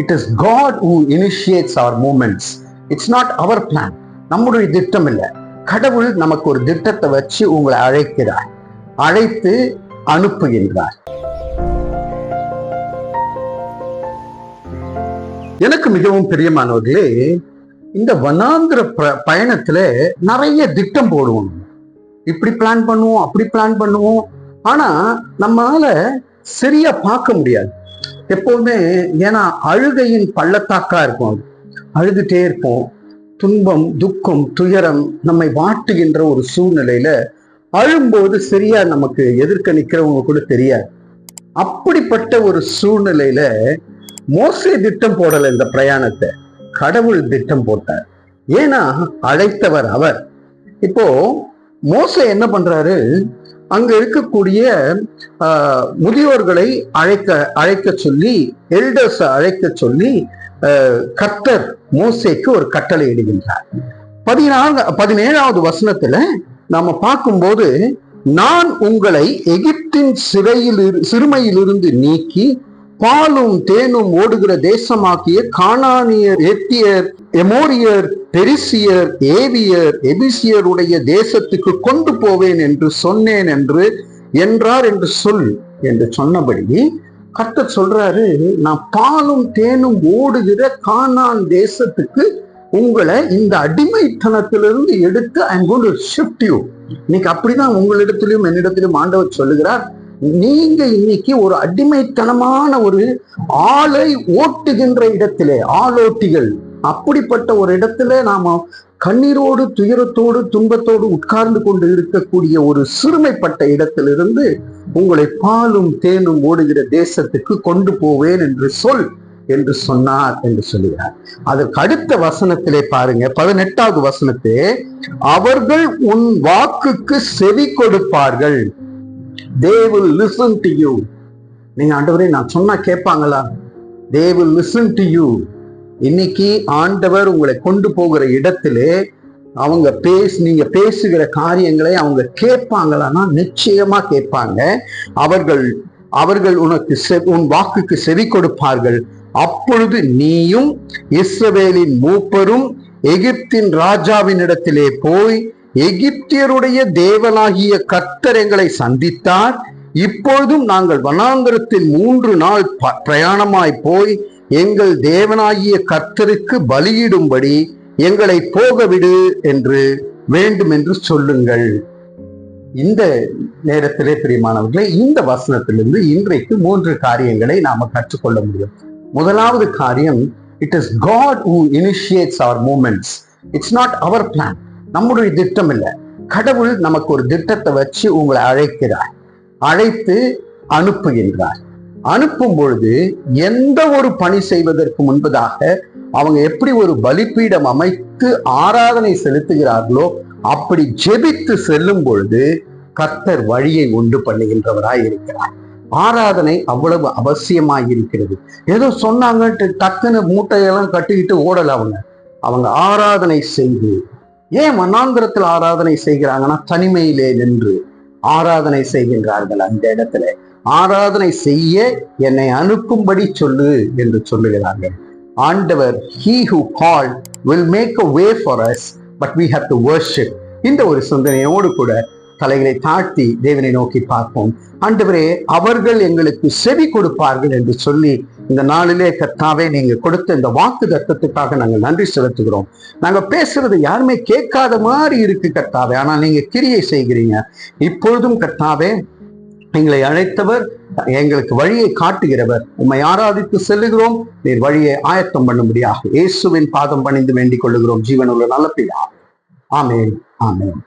It is God who initiates our moments it's not our plan நம்முடைய திட்டம் இல்லை. கடவுள் நமக்கு ஒரு திட்டத்தை வச்சு உங்களை அழைக்கிறார். அழைத்து அனுப்புகின்றார். எனக்கு மிகவும் பிரியமானவர்களே இந்த வனாந்திர ப- பயணத்துல நிறைய திட்டம் போடுவோம். இப்படி பிளான் பண்ணுவோம் அப்படி பிளான் பண்ணுவோம். ஆனா நம்மளால சரியா பார்க்க முடியாது. எப்போவுமே ஏன்னா அழுகையின் பள்ளத்தாக்கா இருக்கும் அது. அழுதுட்டே இருப்போம். துன்பம் துக்கம் துயரம் நம்மை வாட்டுகின்ற ஒரு சூழ்நிலையில அழும்போது சரியா நமக்கு எதிர்க்க நிக்கிறவங்க கூட தெரியாது. அப்படிப்பட்ட ஒரு சூழ்நிலையில மோசே திட்டம் போடல இந்த பிரயாணத்தை. கடவுள் திட்டம் போட்டார். ஏன்னா அழைத்தவர் அவர். இப்போ மோச என்ன பண்றாரு? அங்கு இருக்கக்கூடிய முதியோர்களை அழைக்க அழைக்க சொல்லி எல்டர்ஸ் அழைக்க சொல்லி கத்தர் கர்த்தர் ஒரு கட்டளை இடுகின்றார். பதினான்கு பதினேழாவது வசனத்துல நாம பார்க்கும்போது நான் உங்களை எகிப்தின் சிறையில் இரு- சிறுமையிலிருந்து நீக்கி பாலும் தேனும் ஓடுகிற தேசமாக்கிய காணானியர் எத்தியர் எமோரியர் பெரிசியர் ஏவியர் எபிசியருடைய தேசத்துக்கு கொண்டு போவேன் என்று சொன்னேன் என்று என்றார் என்று சொல் என்று சொன்னபடி கர்த்தர் சொல்றாரு நான் பாலும் தேனும் ஓடுகிற கானான் தேசத்துக்கு உங்களை இந்த அடிமைத்தனத்திலிருந்து எடுத்து I'm going to shift you இன்னைக்கு அப்படிதான் உங்களிடத்திலும் என்னிடத்திலும் ஆண்டவர் சொல்லுகிறார். நீங்க இன்னைக்கு ஒரு அடிமைத்தனமான ஒரு ஆளை ஓட்டுகின்ற இடத்திலே ஆளோட்டிகள். அப்படிப்பட்ட ஒரு இடத்துல நாம கண்ணீரோடு துயரத்தோடு துன்பத்தோடு உட்கார்ந்து கொண்டு இருக்கக்கூடிய ஒரு சிறுமைப்பட்ட இடத்திலிருந்து உங்களை பாலும் தேனும் ஓடுகிற தேசத்துக்கு கொண்டு போவேன் என்று சொல் என்று சொன்னார் என்று சொல்லுகிறார். அதற்கு அடுத்த வசனத்திலே பாருங்க. பதினெட்டாவது வசனத்தே அவர்கள் உன் வாக்குக்கு செவி கொடுப்பார்கள். They will listen to you நீங்க ஆண்டவரே நான் சொன்னா கேட்பாங்களா? They will listen to you இன்னைக்கு ஆண்டவர் உங்களை கொண்டு போகிற இடத்திலே அவங்க பேச நீங்க பேசுகிற காரியங்களை அவங்க கேட்பாங்களான்னா நிச்சயமா கேட்பாங்க. அவர்கள் அவர்கள் உனக்கு செ- உன் வாக்குக்கு செவி கொடுப்பார்கள். அப்பொழுது நீயும் இஸ்ரவேலின் மூப்பரும் எகிப்தின் ராஜாவின் இடத்திலே போய் எகிப்தியருடைய தேவனாகிய கர்த்தர் எங்களை சந்தித்தார். இப்பொழுதும் நாங்கள் வனாந்தரத்தில் மூன்று நாள் ப- பிரயாணமாய் போய் எங்கள் தேவனாகிய கர்த்தருக்கு பலியிடும்படி எங்களை போக விடு என்று வேண்டும் என்று சொல்லுங்கள். இந்த நேரத்திலே பிரியமானவர்களே இந்த வசனத்திலிருந்து இன்றைக்கு மூன்று காரியங்களை நாம கற்றுக்கொள்ள முடியும். முதலாவது காரியம் it is God who initiates our moments it's not our plan நம்முடைய திட்டம் இல்லை கடவுள் நமக்கு ஒரு திட்டத்தை வச்சு உங்களை அழைக்கிறார். அழைத்து அனுப்புகின்றார். அனுப்பும் பொழுது எந்த ஒரு பணி செய்வதற்கு முன்பதாக அவங்க எப்படி ஒரு பலிப்பீடம் அமைத்து ஆராதனை செலுத்துகிறார்களோ அப்படி ஜெபித்து செல்லும் பொழுது கர்த்தர் வழியை உண்டு பண்ணுகின்றவராய் இருக்கிறார். ஆராதனை அவ்வளவு அவசியமாய் இருக்கிறது. ஏதோ சொன்னாங்கன்ட்டு டக்குன்னு மூட்டையெல்லாம் கட்டிக்கிட்டு ஓடல அவங்க. அவங்க ஆராதனை செய்து ஏன் மன்னாந்திரத்தில் ஆராதனை செய்கிறாங்கன்னா தனிமையிலே நின்று ஆராதனை செய்கின்றார்கள் அந்த இடத்துல. ஆராதனை செய்ய என்னை அனுப்பும்படி சொல்லு என்று சொல்லுகிறார்கள். ஆண்டவர் he who call will make a way for us but we have to worship இந்த ஒரு சிந்தனையோடு கூட தலைகளை தாழ்த்தி தேவனை நோக்கி பார்ப்போம். ஆண்டவரே அவர்கள் எங்களுக்கு செவி கொடுப்பார்கள் என்று சொல்லி இந்த நாளிலே கர்த்தாவே நீங்க கொடுத்த இந்த வாக்கு தத்தத்துக்காக நாங்கள் நன்றி செலுத்துகிறோம். நாங்க பேசுறது யாருமே கேட்காத மாதிரி இருக்கு கர்த்தாவே. ஆனா நீங்க கிரியை செய்கிறீங்க. இப்பொழுதும் கர்த்தாவே எங்களை அழைத்தவர் எங்களுக்கு வழியை காட்டுகிறவர். உம்மை ஆராதித்து செல்லுகிறோம். நீர் வழியை ஆயத்தம் பண்ணும்படியாக இயேசுவின் பாதம் பணிந்து வேண்டிக் கொள்ளுகிறோம். ஜீவனுள்ள நல்ல பிதா. ஆமேன். ஆமேன்.